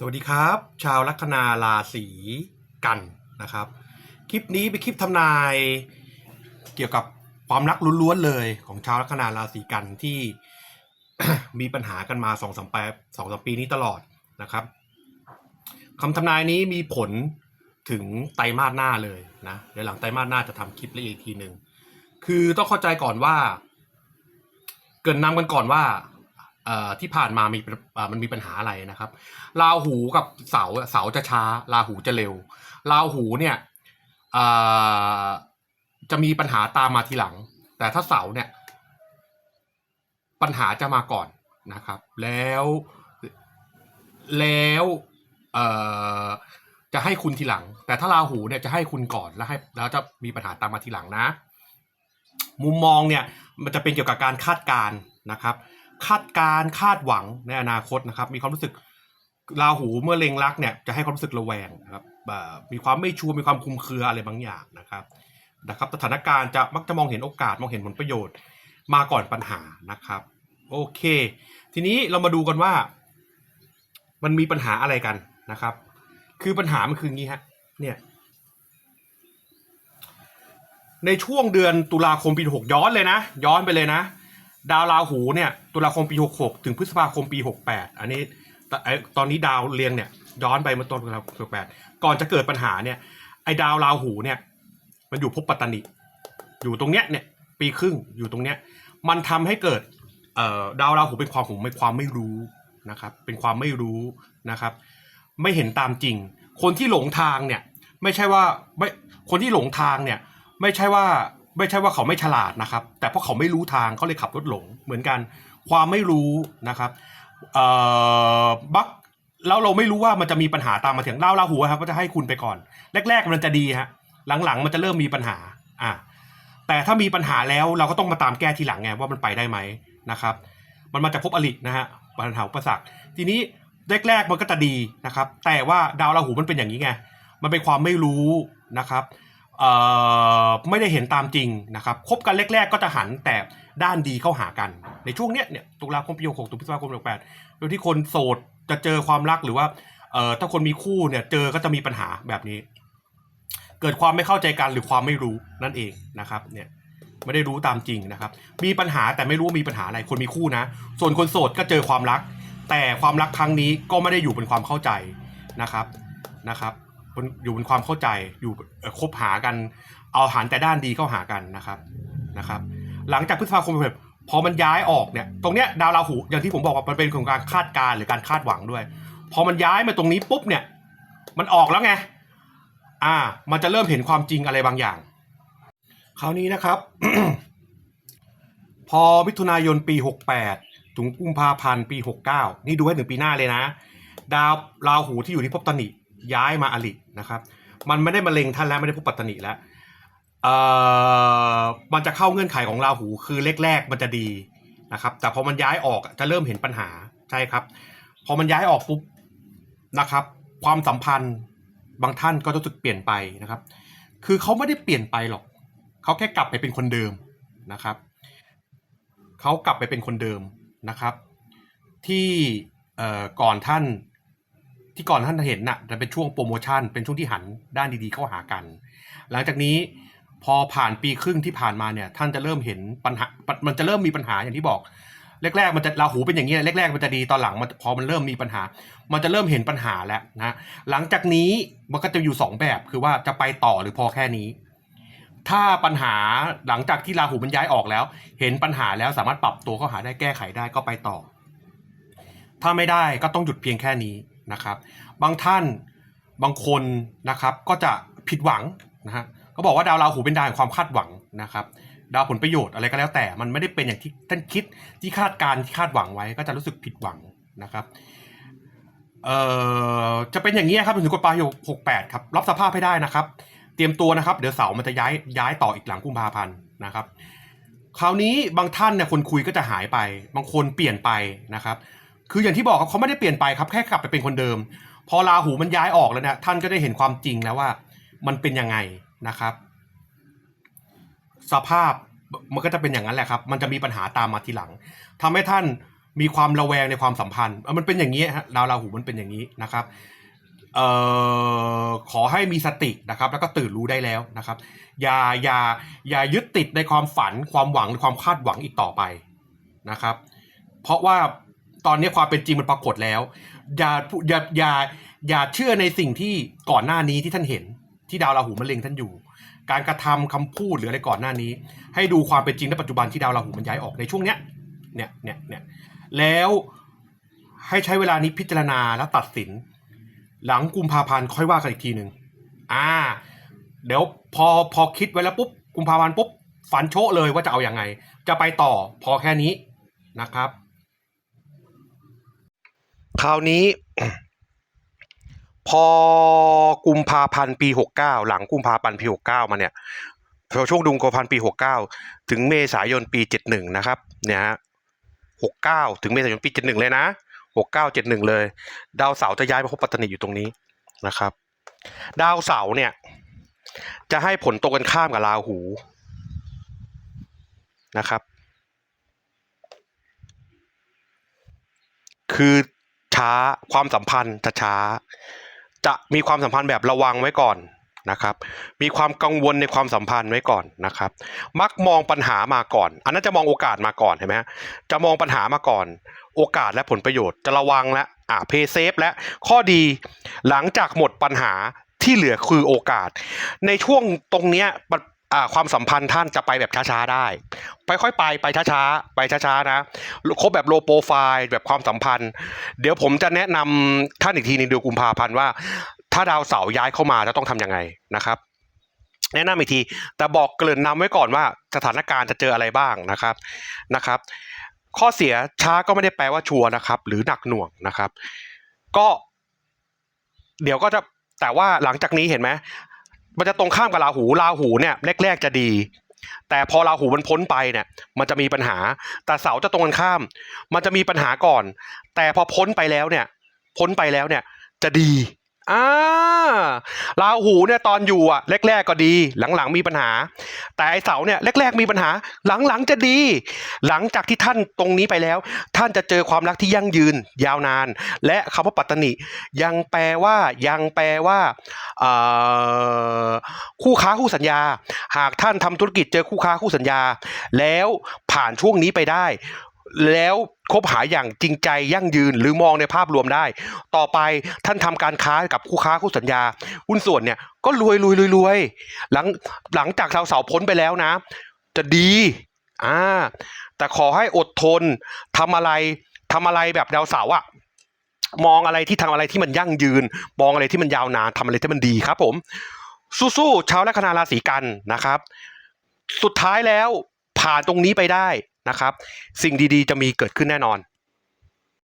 สวัสดีครับ ชาวลัคนาราศีกันนะครับ คลิปนี้เป็นคลิปทำนายเกี่ยวกับความรักล้วนๆเลยของชาวลัคนาราศีกันที่มีปัญหากันมาสองสามปีสองสามปีนี้ตลอดนะครับคำทำนายนี้มีผลถึงไตรมาสหน้าเลยนะเดี๋ยวหลังไตรมาสหน้าจะทำคลิปละเอียดอีกทีหนึ่งคือต้องเข้าใจก่อนว่า เกินนำกันก่อนว่า ที่ผ่านมามีมันมีปัญหาอะไรนะครับราหูกับเสาเสาจะช้าราหูจะเร็วราหูเนี่ยจะมีปัญหาตามมาทีหลัง แต่ถ้าเสาเนี่ยปัญหาจะมาก่อนนะครับ แล้วแล้วจะให้คุณทีหลัง แต่ถ้าราหูเนี่ยจะให้คุณก่อนแล้วให้แล้วจะมีปัญหาตามมาทีหลังนะ มุมมองเนี่ยมันจะเป็นเกี่ยวกับการคาดการณ์นะครับ คาดการคาดหวังในอนาคตนะครับ มีความรู้สึกราหูเมื่อเล็งรักเนี่ยจะให้ความรู้สึกระแวงนะครับมีความไม่ชัวร์มีความคุมเครืออะไรบางอย่างนะครับนะครับสถานการณ์จะมักจะมองเห็นโอกาสมองเห็นผลประโยชน์มาก่อนปัญหานะครับ โอเค ทีนี้เรามาดูกันว่า มันมีปัญหาอะไรกันนะครับ คือปัญหามันคืองี้ฮะเนี่ย ในช่วงเดือนตุลาคมปีหกย้อนเลยนะ ย้อนไปเลยนะ ดาวราหูเนี่ยตุลาคมปีหกหกถึงพฤษภาคมปีหกแปดอันนี้ตอนนี้ดาวเรียงเนี่ยย้อนไปเมื่อต้นตุลาคมหกแปดก่อนจะเกิดปัญหาเนี่ยไอ้ดาวราหูเนี่ยมันอยู่ภพปัตตานิอยู่ตรงเนี้ยเนี่ยปีครึ่งอยู่ตรงเนี้ยมันทำให้เกิดเอ่อดาวราหูเป็นความผมเป็นความไม่รู้นะครับ เป็นความไม่รู้นะครับ ไม่เห็นตามจริง คนที่หลงทางเนี่ยไม่ใช่ว่าไม่คนที่หลงทางเนี่ยไม่ใช่ว่า ไม่ใช่ว่าเขาไม่ฉลาดนะครับ แต่เพราะเขาไม่รู้ทางเขาเลยขับรถหลง เหมือนกันความไม่รู้นะครับเอ่อบักแล้วเราไม่รู้ว่ามันจะมีปัญหาตามมาถึงเล่าเล่าหัวครับก็จะให้คุณไปก่อน แรก ๆ มันจะดีฮะหลังๆ มันจะเริ่มมีปัญหาอะแต่ถ้ามีปัญหาแล้วเราก็ต้องมาตามแก้ทีหลังไงว่ามันไปได้ไหมนะครับ มันมาจากภพอลินะฮะปัญหาอุปสรรคทีนี้แรกๆมันก็จะดีนะครับ แต่ว่าดาวราหูมันเป็นอย่างนี้ไงมันเป็นความไม่รู้นะครับ ไม่ได้เห็นตามจริงนะครับคบกันแรก ๆ ก็จะหันแต่ด้านดีเข้าหากัน ในช่วงเนี้ยเนี่ยตุลาคมปีหกถึงพฤษภาคมปีแปดโดยที่คนโสดจะเจอความรักหรือว่าเอ่อถ้าคนมีคู่เนี่ยเจอก็จะมีปัญหาแบบนี้ เกิดความไม่เข้าใจกันหรือความไม่รู้นั่นเองนะครับเนี่ยไม่ได้รู้ตามจริงนะครับ มีปัญหาแต่ไม่รู้ว่ามีปัญหาอะไรคนมีคู่นะ ส่วนคนโสดก็เจอความรัก แต่ความรักครั้งนี้ก็ไม่ได้อยู่เป็นความเข้าใจนะครับนะครับ นอยู่บนความเข้าใจอยู่คบหากัน เอาหันแต่ด้านดีเข้าหากันนะครับนะครับ หลังจากพฤษภาคมแบบพอมันย้ายออกเนี่ยตรงเนี้ยดาวราหูอย่างที่ผมบอกว่ามันเป็นของการคาดการณ์หรือการคาดหวังด้วย พอมันย้ายมาตรงนี้ปุ๊บเนี่ย มันออกแล้วไงอ่า มันจะเริ่มเห็นความจริงอะไรบางอย่าง คราวนี้นะครับ พอมิถุนายนปี 68 ถึงกุมภาพันธ์ปี 69 นี่ดูให้ถึงปีหน้าเลยนะ ดาวราหูที่อยู่ที่ภพตนิ ย้ายมาอลินะครับ มันไม่ได้มาเล็งท่านแล้วไม่ได้ภพปัตตนิแล้วเอ่อมันจะเข้าเงื่อนไขของราหู คือแรกๆมันจะดีนะครับ แต่พอมันย้ายออกจะเริ่มเห็นปัญหาใช่ครับ พอมันย้ายออกปุ๊บนะครับ ความสัมพันธ์บางท่านก็รู้สึกเปลี่ยนไปนะครับ คือเขาไม่ได้เปลี่ยนไปหรอกเขาแค่กลับไปเป็นคนเดิมนะครับเขากลับไปเป็นคนเดิมนะครับ ที่เอ่อก่อนท่าน ที่ก่อนท่านเห็นน่ะจะเป็นช่วงโปรโมชั่น เป็นช่วงที่หันด้านดีๆเข้าหากัน หลังจากนี้พอผ่านปีครึ่งที่ผ่านมาเนี่ยท่านจะเริ่มเห็นปัญหา มันจะเริ่มมีปัญหาอย่างที่บอกแรกๆมันจะราหูเป็นอย่างนี้แรกๆมันจะดีตอนหลังมันพอมันเริ่มมีปัญหา มันจะเริ่มเห็นปัญหาแล้วนะหลังจากนี้มันก็จะอยู่สองแบบคือว่าจะไปต่อหรือพอแค่นี้ ถ้าปัญหาหลังจากที่ราหูมันย้ายออกแล้ว เห็นปัญหาแล้วสามารถปรับตัวเข้าหาได้แก้ไขได้ก็ไปต่อ ถ้าไม่ได้ก็ต้องหยุดเพียงแค่นี้ นะครับ บางท่านบางคนนะครับก็จะผิดหวังนะฮะก็บอกว่าดาวราหูเป็นดาวแห่งความคาดหวังนะครับ ดาวผลประโยชน์อะไรก็แล้วแต่มันไม่ได้เป็นอย่างที่ท่านคิดที่คาดการที่คาดหวังไว้ก็จะรู้สึกผิดหวังนะครับเอ่อจะเป็นอย่างนี้ครับถึงกฎปลายหกแปดครับรับสภาพให้ได้นะครับ เตรียมตัวนะครับ เดี๋ยวเสามันจะย้ายย้ายต่ออีกหลังกุมภาพันธ์นะครับ คราวนี้บางท่านเนี่ยคนคุยก็จะหายไป บางคนเปลี่ยนไปนะครับ คืออย่างที่บอกครับเขาไม่ได้เปลี่ยนไปครับแค่กลับไปเป็นคนเดิม พอราหูมันย้ายออกแล้วเนี่ยท่านก็ได้เห็นความจริงแล้วว่า มันเป็นยังไงนะครับ สภาพมันก็จะเป็นอย่างนั้นแหละครับ มันจะมีปัญหาตามมาทีหลังทำให้ท่านมีความระแวงในความสัมพันธ์เออมันเป็นอย่างนี้ฮะดาวราหูมันเป็นอย่างนี้นะครับเอ่อขอให้มีสตินะครับ แล้วก็ตื่นรู้ได้แล้วนะครับ อย่าอย่าอย่ายึดติดในความฝันความหวังหรือความคาดหวังอีกต่อไปนะครับ เพราะว่า ตอนนี้ความเป็นจริงมันปรากฏแล้ว อย่าอย่าอย่าอย่าเชื่อในสิ่งที่ก่อนหน้านี้ที่ท่านเห็น ที่ดาวราหูมันเล็งท่านอยู่ การกระทำคำพูดหรืออะไรก่อนหน้านี้ ให้ดูความเป็นจริงในปัจจุบันที่ดาวราหูมันย้ายออกในช่วงเนี้ยเนี่ยเนี่ยเนี่ยแล้วให้ใช้เวลานี้พิจารณาและตัดสิน หลังกุมภาพันธ์ค่อยว่ากันอีกทีหนึ่งอ่า เดี๋ยวพอพอคิดไว้แล้วปุ๊บกุมภาพันธ์ปุ๊บฝันโชะเลยว่าจะเอาอยัางไง จะไปต่อพอแค่นี้นะครับ คราวนี้ พอกุมภาพันธ์ปีหกเก้าหลังกุมภาพันธ์ปีหกเก้ามาเนี่ยพอช่วงดุงกุมภาพันธ์ปีหกเก้าถึงเมษายนปีเจ็ดหนึ่งนะครับเนี่ยฮะหกเก้าถึงเมษายนปีเจ็ดหนึ่งเลยนะหกเก้าเจ็ดหนึ่งเลย ดาวเสาร์จะย้ายมาพบปัตตานีอยู่ตรงนี้นะครับ ดาวเสาร์เนี่ย จะให้ผลตรงกันข้ามกับราหูนะครับ คือ ช้า ความสัมพันธ์จะช้า จะมีความสัมพันธ์แบบระวังไว้ก่อนนะครับ มีความกังวลในความสัมพันธ์ไว้ก่อนนะครับ มักมองปัญหามาก่อน อันนั้นจะมองโอกาสมาก่อนเห็นไหมจะมองปัญหามาก่อน โอกาสและผลประโยชน์จะระวังและอ่าเพย์เซฟและข้อดีหลังจากหมดปัญหาที่เหลือคือโอกาส ในช่วงตรงเนี้ยป ความสัมพันธ์ท่านจะไปแบบช้าๆได้ ไปค่อยไปไปช้าๆไปช้าๆนะคบแบบโลโปรไฟล์แบบความสัมพันธ์ เดี๋ยวผมจะแนะนำท่านอีกทีในเดือนกุมภาพันธ์ว่า ถ้าดาวเสาร์ย้ายเข้ามาจะต้องทำยังไงนะครับ แนะนำอีกที แต่บอกเกริ่นนำไว้ก่อนว่าสถานการณ์จะเจออะไรบ้างนะครับนะครับ ข้อเสียช้าก็ไม่ได้แปลว่าชัวร์นะครับ หรือหนักหน่วงนะครับ ก็ เดี๋ยวก็จะแต่ว่าหลังจากนี้เห็นไหม มันจะตรงข้ามกับราหูราหูเนี่ยแรกๆจะดี แต่พอราหูมันพ้นไปเนี่ย มันจะมีปัญหา แต่เสาจะตรงกันข้าม มันจะมีปัญหาก่อน แต่พอพ้นไปแล้วเนี่ย พ้นไปแล้วเนี่ยจะดี อ่าราหูเนี่ยตอนอยู่อะแรกๆก็ดี หลังๆมีปัญหา แต่ไอเสาเนี่ยแรกๆมีปัญหา หลังๆจะดี หลังจากที่ท่านตรงนี้ไปแล้ว ท่านจะเจอความรักที่ยั่งยืนยาวนาน และคำว่าปัตตนิยังแปลว่ายังแปลว่าคู่ค้าคู่สัญญา หากท่านทำธุรกิจเจอคู่ค้าคู่สัญญา แล้วผ่านช่วงนี้ไปได้ แล้วคบหาอย่างจริงใจยั่งยืนหรือมองในภาพรวมได้ ต่อไปท่านทำการค้ากับคู่ค้าคู่สัญญา หุ้นส่วนเนี่ยก็รวยรวยรวยรวยหลังหลังจากดาวเสาร์พ้นไปแล้วนะ จะดีอ่าแต่ขอให้อดทนทำอะไรทำอะไรแบบดาวเสาร์อะมองอะไรที่ทำอะไรที่มันยั่งยืน มองอะไรที่มันยาวนานทำอะไรที่มันดีครับ ผม สู้ๆชาวลัคนาราศีกันนะครับ สุดท้ายแล้วผ่านตรงนี้ไปได้ นะครับ สิ่งดีๆ จะมีเกิดขึ้นแน่นอน